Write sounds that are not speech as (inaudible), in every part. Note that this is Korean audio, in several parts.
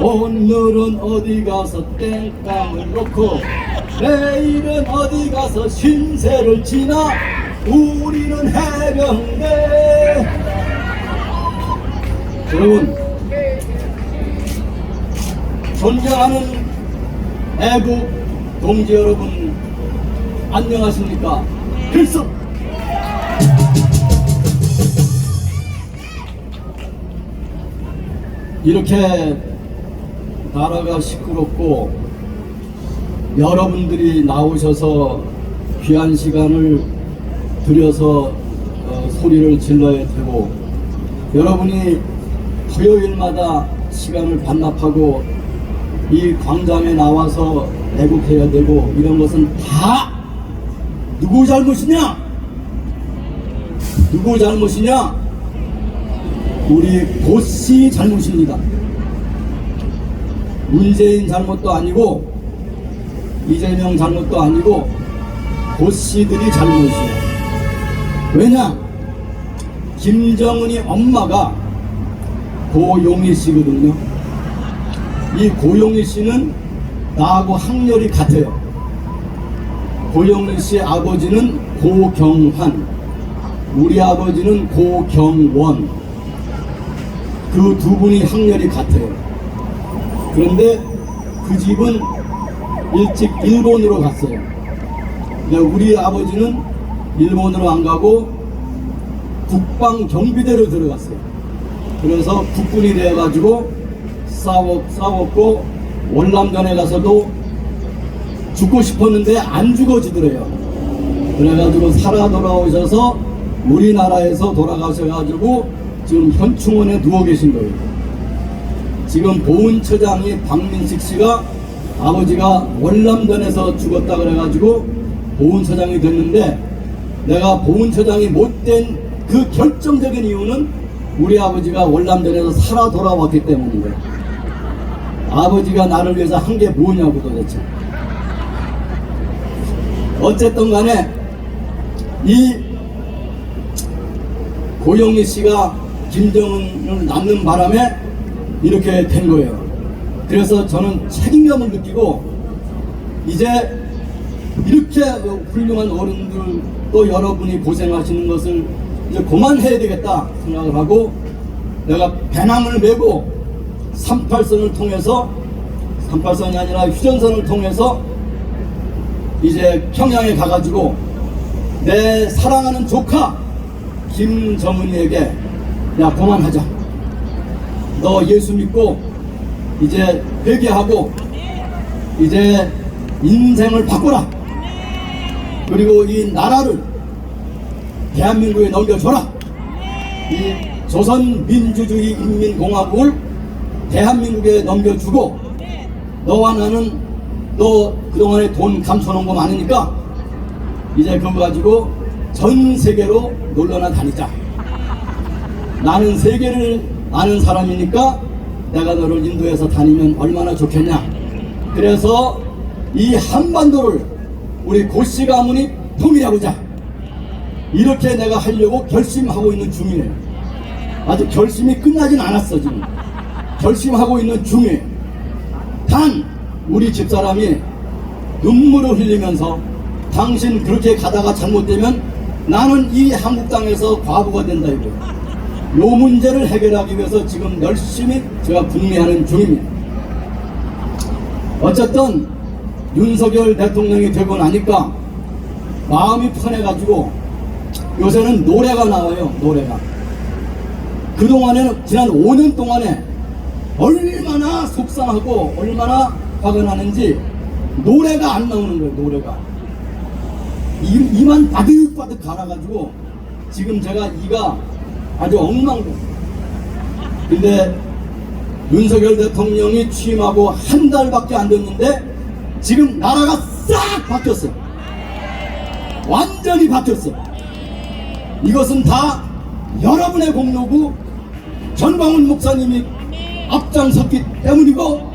오늘은 어디 가서 땡깡을 놓고 내일은 어디 가서 신세를 지나 우리는 해병대. 여러분 존경하는 애국 동지 여러분 안녕하십니까? 필승 이렇게 나라가 시끄럽고 여러분들이 나오셔서 귀한 시간을 들여서 어, 소리를 질러야 되고 여러분이 토요일마다 시간을 반납하고 이 광장에 나와서 애국해야 되고 이런 것은 다 누구 잘못이냐? 누구 잘못이냐? 우리 고씨 잘못입니다. 문재인 잘못도 아니고 이재명 잘못도 아니고 고씨들이 잘못이에요. 왜냐? 김정은이 엄마가 고용희 씨거든요. 이 고용희 씨는 나하고 학렬이 같아요. 고용희 씨 아버지는 고경환, 우리 아버지는 고경원. 그 두 분이 학렬이 같아요. 그런데 그 집은 일찍 일본으로 갔어요. 근데 우리 아버지는 일본으로 안 가고 국방 경비대로 들어갔어요. 그래서 국군이 돼가지고 싸웠, 싸웠고 월남전에 가서도 죽고 싶었는데 안 죽어지더래요. 그래가지고 살아 돌아오셔서 우리나라에서 돌아가셔가지고 지금 현충원에 누워 계신 거예요. 지금 보훈처장이 박민식 씨가 아버지가 월남전에서 죽었다 그래가지고 보훈처장이 됐는데 내가 보훈처장이 못된 그 결정적인 이유는 우리 아버지가 월남전에서 살아 돌아왔기 때문인 거예요. 아버지가 나를 위해서 한 게 뭐냐고 도대체. 어쨌든 간에 이 고영희 씨가 김정은을 낳는 바람에 이렇게 된 거예요. 그래서 저는 책임감을 느끼고 이제 이렇게 훌륭한 어른들 또 여러분이 고생하시는 것을 이제 그만해야 되겠다 생각을 하고 내가 배낭을 메고 38선을 통해서 38선이 아니라 휴전선을 통해서 이제 평양에 가가지고 내 사랑하는 조카 김정은이에게 야 그만하자 너 예수 믿고 이제 회개하고 이제 인생을 바꾸라. 그리고 이 나라를 대한민국에 넘겨줘라. 이 조선민주주의 인민공화국을 대한민국에 넘겨주고 너와 나는 너 그동안에 돈 감춰놓은 거 많으니까 이제 그거 가지고 전 세계로 놀러나 다니자. 나는 세계를 아는 사람이니까 내가 너를 인도해서 다니면 얼마나 좋겠냐. 그래서 이 한반도를 우리 고씨 가문이 통일하고자. 이렇게 내가 하려고 결심하고 있는 중이에요. 아직 결심이 끝나진 않았어 지금. 결심하고 있는 중이에요 단 우리 집사람이 눈물을 흘리면서 당신 그렇게 가다가 잘못되면 나는 이 한국 땅에서 과부가 된다 이거예요 요 문제를 해결하기 위해서 지금 열심히 제가 궁리하는 중입니다. 어쨌든 윤석열 대통령이 되고 나니까 마음이 편해가지고 요새는 노래가 나와요, 노래가. 그동안에는 지난 5년 동안에 얼마나 속상하고 얼마나 화가 나는지 노래가 안 나오는 거예요, 노래가. 이, 이만 바득바득 갈아가지고 지금 제가 이가 아주 엉망돼. 근데 윤석열 대통령이 취임하고 한 달밖에 안 됐는데 지금 나라가 싹 바뀌었어. 완전히 바뀌었어. 이것은 다 여러분의 공로고 전광훈 목사님이 앞장섰기 때문이고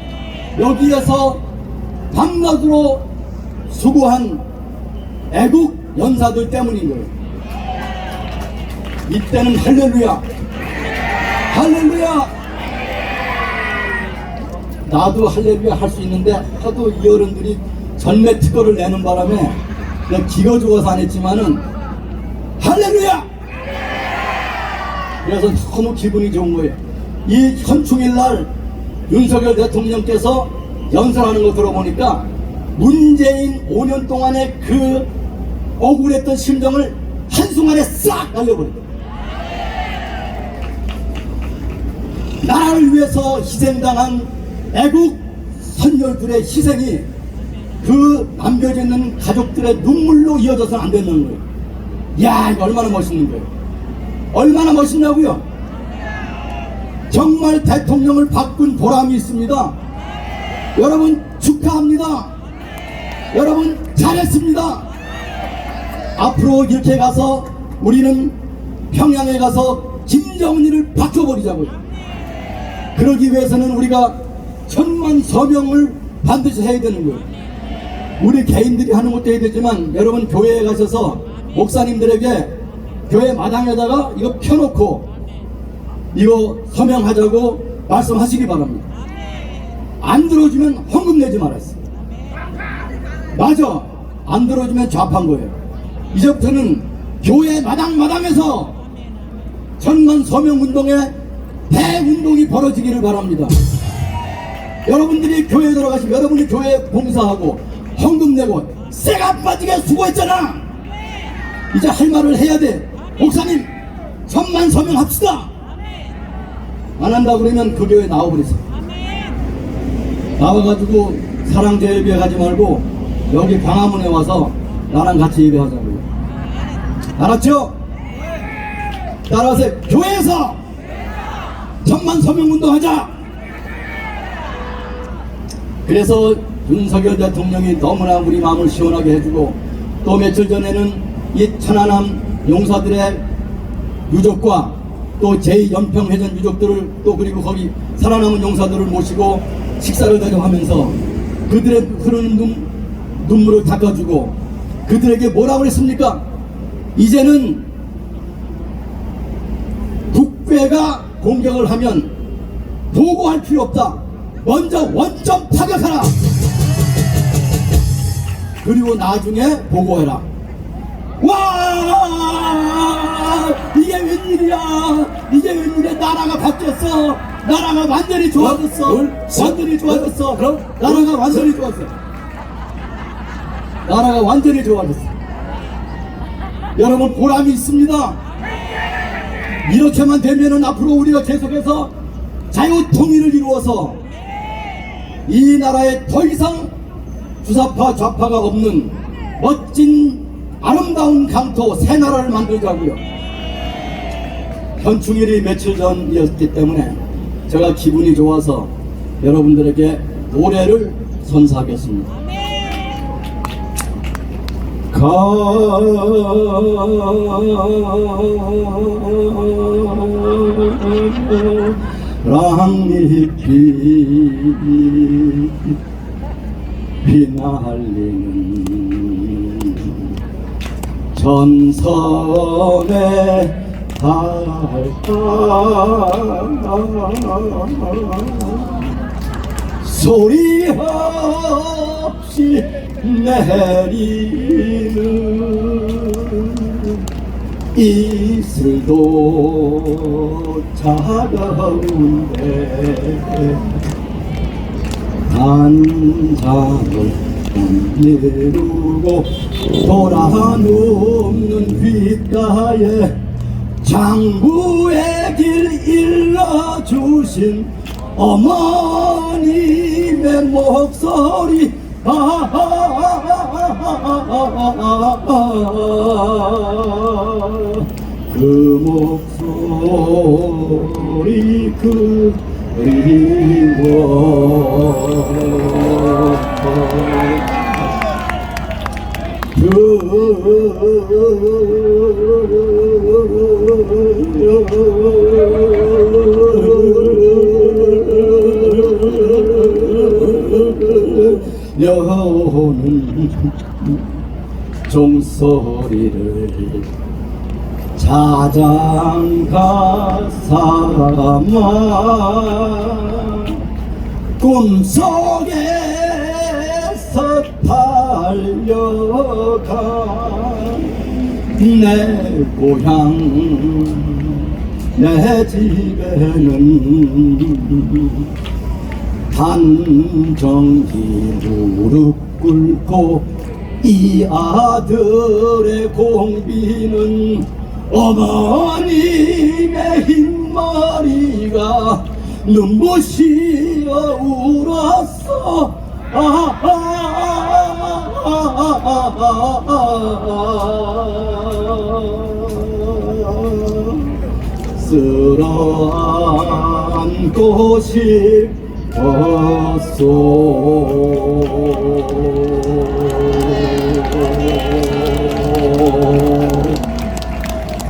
여기에서 밤낮으로 수고한 애국 연사들 때문인 거예요. 이때는 할렐루야 할렐루야 나도 할렐루야 할 수 있는데 하도 이 어른들이 전매 특허를 내는 바람에 내가 기가 죽어서 안 했지만은 할렐루야! 그래서 너무 기분이 좋은 거예요. 이 현충일 날 윤석열 대통령께서 연설하는 거 들어보니까 문재인 5년 동안의 그 억울했던 심정을 한순간에 싹 날려버렸다. 나라를 위해서 희생당한 애국 선열들의 희생이 그 남겨져 있는 가족들의 눈물로 이어져서는 안 되는 거예요. 야, 이거 얼마나 멋있는 거예요. 얼마나 멋있냐고요? 정말 대통령을 바꾼 보람이 있습니다. 여러분 축하합니다. 여러분 잘했습니다. 앞으로 이렇게 가서 우리는 평양에 가서 김정은이를 바꿔버리자고요. 그러기 위해서는 우리가 천만 서명을 반드시 해야 되는 거예요. 우리 개인들이 하는 것도 해야 되지만 여러분 교회에 가셔서 목사님들에게 교회 마당에다가 이거 펴놓고 이거 서명하자고 말씀하시기 바랍니다. 안 들어주면 헌금 내지 말았어. 맞아. 안 들어주면 좌파인 거예요. 이제부터는 교회 마당 마당에서 전만 서명 운동에 대운동이 벌어지기를 바랍니다. 여러분들이 교회에 들어가시면 여러분이 교회 봉사하고 헌금 내고 쇠가 빠지게 수고했잖아. 이제 할 말을 해야 돼. 목사님, 천만 서명합시다. 안 한다 그러면 그 교회 나와버리세요. 나와가지고 사랑제 예배 가지 말고 여기 광화문에 와서 나랑 같이 예배하자고요. 알았죠? 따라하세요. 교회에서 천만 서명 운동하자. 그래서 윤석열 대통령이 너무나 우리 마음을 시원하게 해주고 또 며칠 전에는 이 천안함 용사들의 유족과 또 제2연평회전 유족들을 또 그리고 거기 살아남은 용사들을 모시고 식사를 대접하면서 그들의 흐르는 눈, 눈물을 닦아주고 그들에게 뭐라고 그랬습니까? 이제는 북괴가 공격을 하면 보고할 필요 없다. 먼저 원점 타격하라. 그리고 나중에 보고해라. 와 이게 웬일이야 이게 웬일이야 나라가 바뀌었어 나라가 완전히 좋아졌어 뭘? 완전히 좋아졌어 그럼? 나라가 완전히 좋았어 나라가 완전히 좋아졌어 여러분 보람이 있습니다 이렇게만 되면은 앞으로 우리가 계속해서 자유 통일을 이루어서 이 나라에 더 이상 주사파 좌파가 없는 멋진 아름다운 강토 새 나라를 만들자고요. 현충일이 며칠 전이었기 때문에 제가 기분이 좋아서 여러분들에게 노래를 선사하겠습니다. 가랑잎이 휘날리는 전선에 닿을까 소리 없이 내리는 이슬도 차가운데 단장을 내르고 돌아눕는 귓가에 장부의 길 일러주신 어머님의 목소리 아, 그 목소리 그리워 여 소리를 자장가 삼아 꿈속에서 달려간 내 고향 내 집에는 단정히 무릎 꿇고 이 아들의 공비는 어머님의 흰머리가 눈부시어 울었어. 아, 아, 아, 쓸어안고 싶었소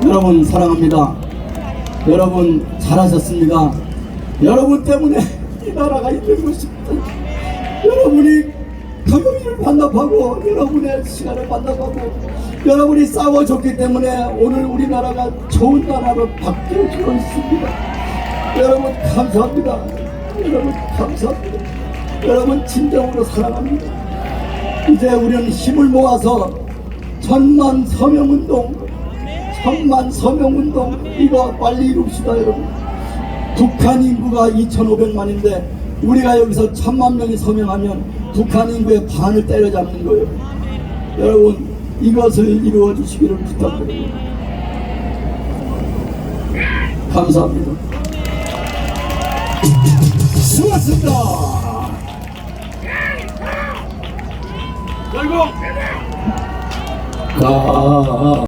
여러분 사랑합니다. 여러분 잘하셨습니다. 여러분 때문에 이 (laughs) 나라가 있는 것입니다. 여러분이 금요일을 반납하고 여러분의 시간을 반납하고 여러분이 싸워줬기 때문에 오늘 우리나라가 좋은 나라로 바뀌어지고 있습니다. 여러분 감사합니다 여러분 감사합니다 여러분 진정으로 사랑합니다 이제 우리는 힘을 모아서 천만 서명운동 천만 서명운동 이거 빨리 이룹시다 여러분 북한 인구가 2,500만인데 우리가 여기서 천만 명이 서명하면 북한 인구의 반을 때려잡는 거예요. 여러분 이것을 이루어 주시기를 부탁드립니다. 감사합니다. 수고하셨습니다. 결국 가.